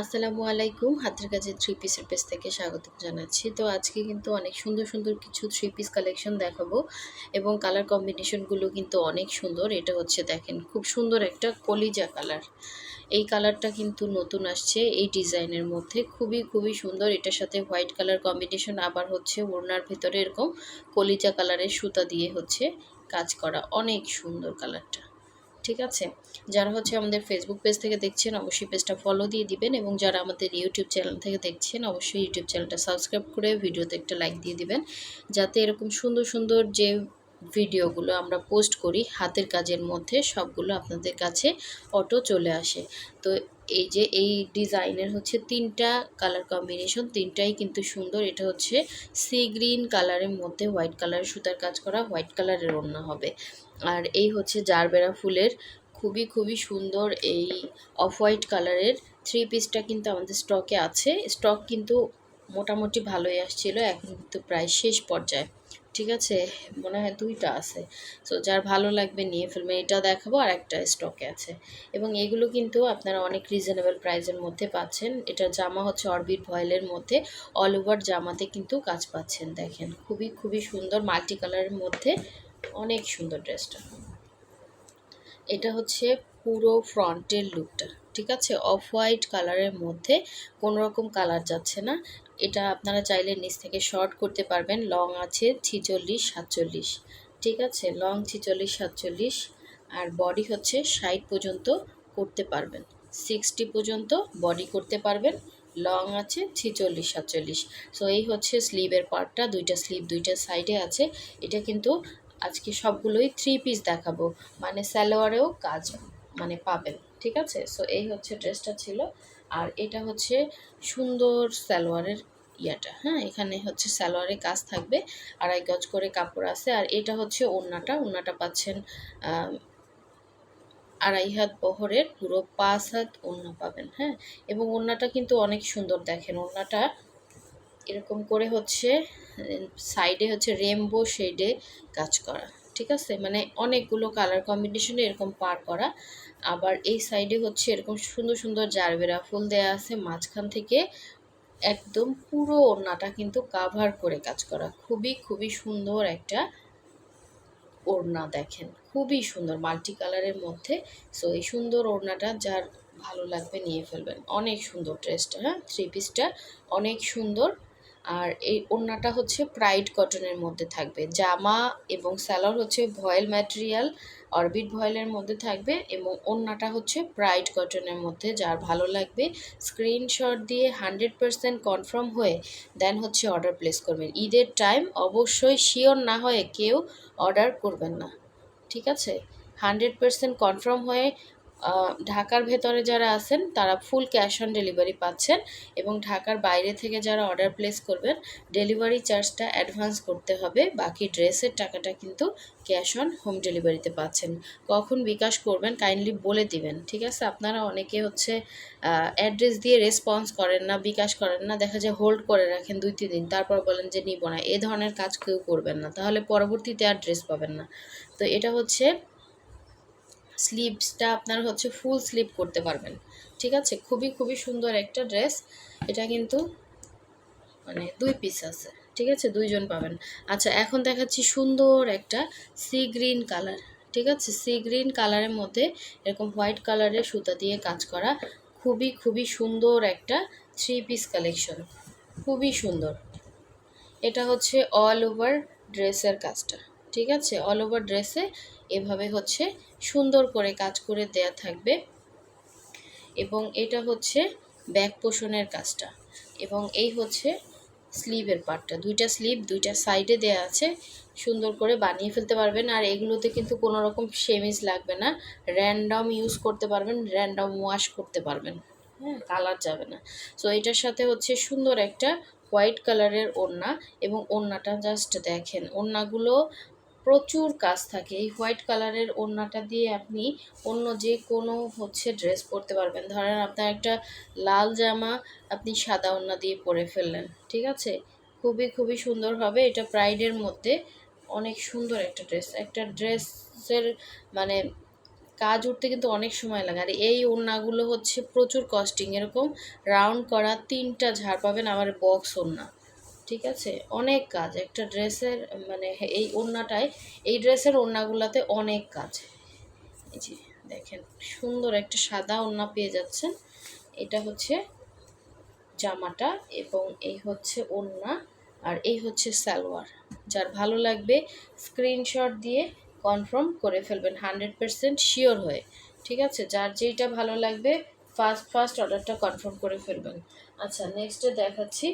আসসালামু আলাইকুম। হাতের কাছে থ্রি পিসের পেজ থেকে স্বাগত জানাচ্ছি। তো আজকে কিন্তু অনেক সুন্দর সুন্দর কিছু থ্রি পিস কালেকশন দেখাবো এবং কালার কম্বিনেশনগুলো কিন্তু অনেক সুন্দর। এটা হচ্ছে দেখেন, খুব সুন্দর একটা কলিজা কালার এই কালারটা কিন্তু নতুন আসছে এই ডিজাইনের মধ্যে। খুবই খুবই সুন্দর। এটার সাথে হোয়াইট কালার কম্বিনেশন আবার হচ্ছে ওড়নার ভেতরে এরকম কলিজা কালারের সুতা দিয়ে হচ্ছে কাজ করা। অনেক সুন্দর কালারটা ঠিক আছে? যারা হচ্ছে আমাদের ফেসবুক পেজ থেকে দেখছেন, অবশ্যই পেজটা ফলো দিয়ে দিবেন এবং যারা আমাদের ইউটিউব চ্যানেল থেকে দেখছেন, অবশ্যই ইউটিউব চ্যানেলটা সাবস্ক্রাইব করে ভিডিওতে একটা লাইক দিয়ে দিবেন। যাতে এরকম সুন্দর সুন্দর যে ভিডিওগুলো আমরা পোস্ট করি, হাতের কাজের মধ্যে সবগুলো আপনাদের কাছে অটো চলে আসে। তো এই যে এই ডিজাইনের হচ্ছে তিনটা কালার কম্বিনেশন, তিনটাই কিন্তু সুন্দর। এটা হচ্ছে সি গ্রিন কালারের মধ্যে হোয়াইট কালারের সুতার কাজ করা, হোয়াইট কালারের ওড়না হবে। আর এই হচ্ছে জারবেরা ফুলের খুবই খুবই সুন্দর এই অফ হোয়াইট কালারের থ্রি পিসটা কিন্তু আমাদের স্টকে আছে। স্টক কিন্তু মোটামুটি ভালোই আসছিল, এখন কিন্তু প্রায় শেষ পর্যায়ে। ঠিক আছে? মনে হয় দুইটা আছে। সো যার ভালো লাগবে নিয়ে ফেলবেন এটা দেখাবো আর একটা স্টকে আছে। এবং এগুলো কিন্তু আপনারা অনেক রিজনেবল প্রাইসের মধ্যে পাচ্ছেন। এটা জামা হচ্ছে অরবিট ভয়েলের মধ্যে। অল ওভার জামাতে কিন্তু কাজ পাচ্ছেন, দেখেন। খুবই খুবই সুন্দর মাল্টি কালারের মধ্যে অনেক সুন্দর ড্রেসটা। এটা হচ্ছে পুরো ফ্রন্টের লুকটা ঠিক আছে? অফ হোয়াইট কালারের মধ্যে কোনো রকম কালার যাচ্ছে না। এটা আপনারা চাইলে নিচ থেকে শর্ট করতে পারবেন। লং আছে ছিচল্লিশ, সাতচল্লিশ। ঠিক আছে? লং ছিচল্লিশ, সাতচল্লিশ। আর বডি হচ্ছে ষাট পর্যন্ত করতে পারবেন। সিক্সটি পর্যন্ত বডি করতে পারবেন। লং আছে ছিচল্লিশ, সাতচল্লিশ। সো এই হচ্ছে স্লিভের পার্টটা দুইটা স্লিভ দুইটা সাইডে আছে। এটা কিন্তু আজকে সবগুলোই থ্রি পিস দেখাবো। মানে সালোয়ারেও কাজ মানে পাবেন। ঠিক আছে? সো এই হচ্ছে ড্রেসটা ছিল। আর এটা হচ্ছে সুন্দর সালোয়ারের ইয়াটা। হ্যাঁ এখানে হচ্ছে সালোয়ারের কাজ থাকবে, আড়াই গজ করে কাপড় আছে, আর এটা হচ্ছে ওড়নাটা। ওড়নাটা পাচ্ছেন আড়াই হাত বহরের, পুরো পাঁচ হাত ওড়না পাবেন হ্যাঁ? এবং ওড়নাটা কিন্তু অনেক সুন্দর দেখেন, ওড়নাটা এরকম করে হচ্ছে, সাইডে হচ্ছে রেমবো শেডে কাজ করা। ঠিক আছে? মানে অনেকগুলো কালার কম্বিনেশনে এরকম পার করা। আবার এই সাইডে হচ্ছে এরকম সুন্দর সুন্দর জারবেরা ফুল দেয়া আছে। মাঝখান থেকে একদম পুরো ওড়নাটা কিন্তু কাভার করে কাজ করা। খুবই খুবই সুন্দর একটা ওড়না দেখেন। খুবই সুন্দর মাল্টি কালারের মধ্যে। সো এই সুন্দর ওড়নাটা যার ভালো লাগবে নিয়ে ফেলবেন। অনেক সুন্দর ড্রেসটা হ্যাঁ? থ্রি পিসটা অনেক সুন্দর। আর এই ওড়নাটা হচ্ছে প্রাইড কটনের মধ্যে থাকবে। জামা এবং স্যালোর হচ্ছে ভয়েল ম্যাটেরিয়াল, অরবিট ভয়েলের মধ্যে থাকবে এবং ওড়নাটা হচ্ছে প্রাইড কটনের মধ্যে, যার ভালো লাগবে। স্ক্রিনশট দিয়ে হান্ড্রেড পারসেন্ট কনফার্ম হয়ে দেন হচ্ছে অর্ডার প্লেস করবেন। ঈদের টাইম অবশ্যই শিওর না হয়ে কেউ অর্ডার করবেন না। ঠিক আছে? হান্ড্রেড পারসেন্ট কনফার্ম হয়ে ঢাকার ভেতরে যারা আছেন, তারা ফুল ক্যাশ অন ডেলিভারি পাচ্ছেন এবং ঢাকার বাইরে থেকে যারা অর্ডার প্লেস করবেন ডেলিভারি চার্জটা অ্যাডভান্স করতে হবে। বাকি ড্রেসের টাকাটা কিন্তু ক্যাশ অন হোম ডেলিভারিতে পাচ্ছেন। কখন বিকাশ করবেন কাইন্ডলি বলে দিবেন, ঠিক আছে? আপনারা অনেকে হচ্ছে অ্যাড্রেস দিয়ে রেসপন্স করেন না, বিকাশ করেন না, দেখা যায় হোল্ড করে রাখেন দুই, তিন দিন, তারপর বলেন যে নিব না। এ ধরনের কাজ কেউ করবেন না, তাহলে পরবর্তীতে আর ড্রেস পাবেন না। তো এটা হচ্ছে স্লিভসটা আপনার হচ্ছে ফুল স্লিভ করতে পারবেন। ঠিক আছে? খুবই খুবই সুন্দর একটা ড্রেস এটা কিন্তু মানে দুই পিস আছে। ঠিক আছে? দুইজন পাবেন। আচ্ছা এখন দেখাচ্ছি সুন্দর একটা সি গ্রিন কালার ঠিক আছে? সি গ্রিন কালারের মধ্যে এরকম হোয়াইট কালারের সুতা দিয়ে কাজ করা খুবই খুবই সুন্দর একটা থ্রি পিস কালেকশন খুবই সুন্দর। এটা হচ্ছে অল ওভার ড্রেসের কাজটা। ঠিক আছে? অল ওভার ড্রেসে এভাবে হচ্ছে সুন্দর করে কাজ করে দেয়া থাকবে। এবং এটা হচ্ছে ব্যাক পোষণের কাজটা। এবং এই হচ্ছে স্লিভের পার্টটা দুইটা স্লিভ দুইটা সাইডে দেয়া আছে। সুন্দর করে বানিয়ে ফেলতে পারবেন। আর এগুলোতে কিন্তু কোনো রকম সেমিজ লাগবে না। র্যান্ডম ইউজ করতে পারবেন র্যান্ডম ওয়াশ করতে পারবেন। হ্যাঁ কালার যাবে না। সো এটার সাথে হচ্ছে সুন্দর একটা হোয়াইট কালারের ওড়না। এবং ওড়নাটা জাস্ট দেখেন, ওড়নাগুলো প্রচুর কাজ থাকে। এই হোয়াইট কালারের ওড়নাটা দিয়ে আপনি অন্য যে কোনো হচ্ছে ড্রেস পরতে পারবেন। ধরেন আপনার একটা লাল জামা আপনি সাদা ওড়না দিয়ে পরে ফেললেন, ঠিক আছে? খুবই খুবই সুন্দর হবে। এটা প্রাইডের মধ্যে অনেক সুন্দর একটা ড্রেস। একটা ড্রেসের মানে কাজ উঠতে কিন্তু অনেক সময় লাগে। আর এই ওড়নাগুলো হচ্ছে প্রচুর কস্টিং। এরকম রাউন্ড করা তিনটা ঝাড় পাবেন আবার বক্স ওড়না। ঠিক আছে? অনেক কাজ। একটা ড্রেসের মানে এই ওড়নাটায়, এই ড্রেসের ওড়নাগুলোতে অনেক কাজ। এই যে দেখেন, সুন্দর একটা সাদা ওড়না পেয়ে যাচ্ছেন। এটা হচ্ছে জামাটা এবং এই হচ্ছে ওড়না আর এই হচ্ছে সালোয়ার। যার ভালো লাগবে, স্ক্রিনশট দিয়ে কনফার্ম করে ফেলবেন, হান্ড্রেড পারসেন্ট শিওর হয়ে। ঠিক আছে? যার যেইটা ভালো লাগবে, ফার্স্ট ফার্স্ট অর্ডারটা কনফার্ম করে ফেলবেন। আচ্ছা নেক্সটে দেখাচ্ছি।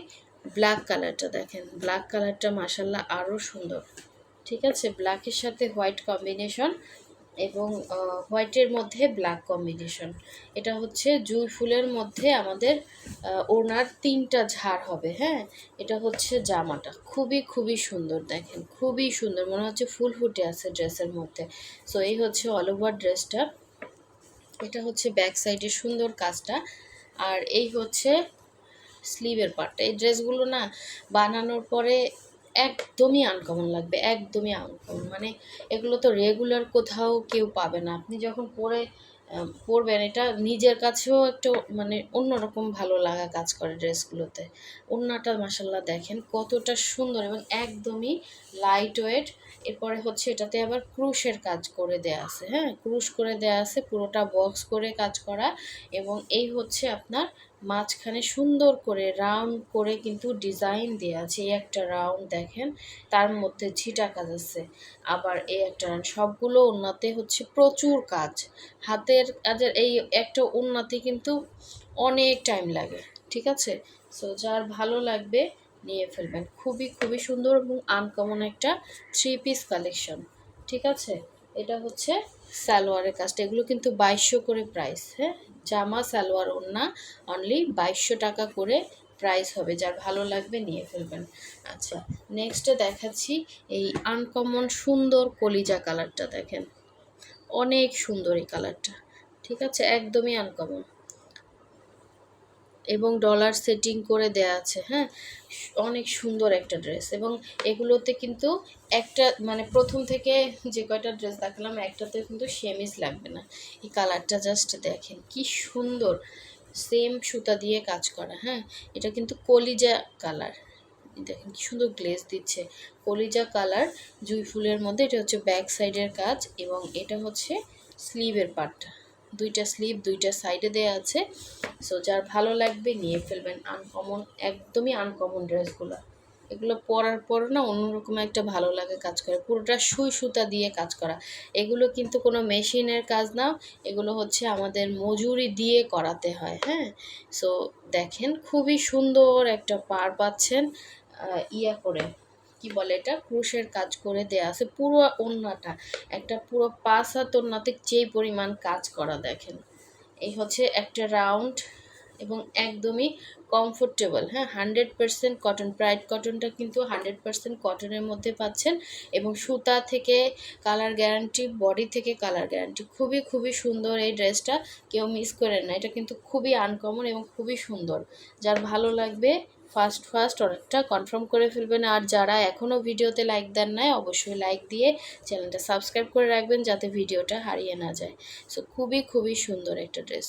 ব্ল্যাক কালারটা দেখেন। ব্ল্যাক কালারটা মাসাল্লাহ আরও সুন্দর। ঠিক আছে? ব্ল্যাকের সাথে হোয়াইট কম্বিনেশন এবং হোয়াইটের মধ্যে ব্ল্যাক কম্বিনেশন এটা হচ্ছে জুই ফুলের মধ্যে আমাদের ওনার তিনটা ঝাড় হবে হ্যাঁ? এটা হচ্ছে জামাটা। খুবই খুবই সুন্দর দেখেন। খুবই সুন্দর। মনে হচ্ছে ফুল ফুটে আছে ড্রেসের মধ্যে। সো এই হচ্ছে অল ওভার ড্রেসটা। এটা হচ্ছে ব্যাক সাইডের সুন্দর কাজটা। আর এই হচ্ছে স্লিভের পার্টটা এই ড্রেসগুলো না বানানোর পরে একদমই আনকমন লাগবে, একদমই আনকমন মানে এগুলো তো রেগুলার কোথাও কেউ পাবে না। আপনি যখন পরে পরবেন, এটা নিজের কাছেও একটু মানে অন্যরকম ভালো লাগা কাজ করে ড্রেসগুলোতে ওড়নাটা মাসাল্লাহ দেখেন কতটা সুন্দর এবং একদমই লাইট ওয়েট এরপরে হচ্ছে এটাতে আবার ক্রুশের কাজ করে দেয়া আছে হ্যাঁ? ক্রুশ করে দেয়া আছে, পুরোটা বক্স করে কাজ করা এবং এই হচ্ছে আপনার মাঝখানে সুন্দর করে রাউন্ড করে কিন্তু ডিজাইন দেওয়া আছে। এই একটা রাউন্ড দেখেন, তার মধ্যে ছিটা কাজ আছে। আবার এই একটা round। সবগুলো উন্নতে হচ্ছে প্রচুর কাজ। হাতের কাজের এই একটা উন্নতি কিন্তু অনেক টাইম লাগে, ঠিক আছে? সো যার ভালো লাগবে নিয়ে ফেলবেন। খুবই খুবই সুন্দর এবং আনকমন একটা থ্রি পিস কালেকশন ঠিক আছে? এটা হচ্ছে সালোয়ারের কাজটা। এগুলো কিন্তু বাইশশো করে প্রাইস হ্যাঁ? জামা, সালোয়ার, ওড়না অনলি বাইশশো টাকা করে প্রাইস হবে। যার ভালো লাগবে নিয়ে ফেলবেন। আচ্ছা নেক্সটে দেখাচ্ছি এই আনকমন সুন্দর কলিজা কালারটা দেখেন। অনেক সুন্দর এই কালারটা ঠিক আছে? একদমই আনকমন এবং ডলার সেটিং করে দেয়া আছে হ্যাঁ? অনেক সুন্দর একটা ড্রেস এবং এগুলোতে কিন্তু একটা মানে প্রথম থেকে যে কয়টা ড্রেস দেখালাম একটাতে কিন্তু সেমিজ লাগবে না। এই কালারটা জাস্ট দেখেন, কি সুন্দর। সেম সুতা দিয়ে কাজ করা হ্যাঁ? এটা কিন্তু কলিজা কালার দেখেন কি সুন্দর গ্লেজ দিচ্ছে। কলিজা কালার জুই ফুলের মধ্যে, এটা হচ্ছে ব্যাক সাইডের কাজ এবং এটা হচ্ছে স্লিভের পার্টটা দুইটা স্লিভ দুইটা সাইডে দেওয়া আছে। সো যার ভালো লাগবে নিয়ে ফেলবেন আনকমন একদমই আনকমন ড্রেসগুলো। এগুলো পরার পর না অন্যরকম একটা ভালো লাগে কাজ করে। পুরোটা সুই সুতা দিয়ে কাজ করা। এগুলো কিন্তু কোনো মেশিনের কাজ না, এগুলো হচ্ছে আমাদের মজুরি দিয়ে করাতে হয় হ্যাঁ? সো দেখেন, খুবই সুন্দর একটা পার পাচ্ছেন ইয়া করে। কি বলে এটা? ক্রুশের কাজ করে দেয়া আছে। পুরো ওন্নাটা একটা পুরো পাঁচ হাত ওন্নাতে যেই পরিমাণ কাজ করা দেখেন। এই হচ্ছে একটা রাউন্ড এবং একদমই কমফোর্টেবল হ্যাঁ? হান্ড্রেড পারসেন্ট কটন প্রাইড কটনটা কিন্তু হান্ড্রেড পার্সেন্ট কটনের মধ্যে পাচ্ছেন এবং সুতা থেকে কালার গ্যারান্টি বডি থেকে কালার গ্যারান্টি খুবই খুবই সুন্দর এই ড্রেসটা, কেউ মিস করেন না। এটা কিন্তু খুবই আনকমন এবং খুবই সুন্দর। যার ভালো লাগবে ফার্স্ট ফার্স্ট অর্ডারটা কনফার্ম করে ফেলবেন। আর যারা এখনও ভিডিওতে লাইক দেন নাই, অবশ্যই লাইক দিয়ে চ্যানেলটা সাবস্ক্রাইব করে রাখবেন যাতে ভিডিওটা হারিয়ে না যায়। সো খুবই খুবই সুন্দর একটা ড্রেস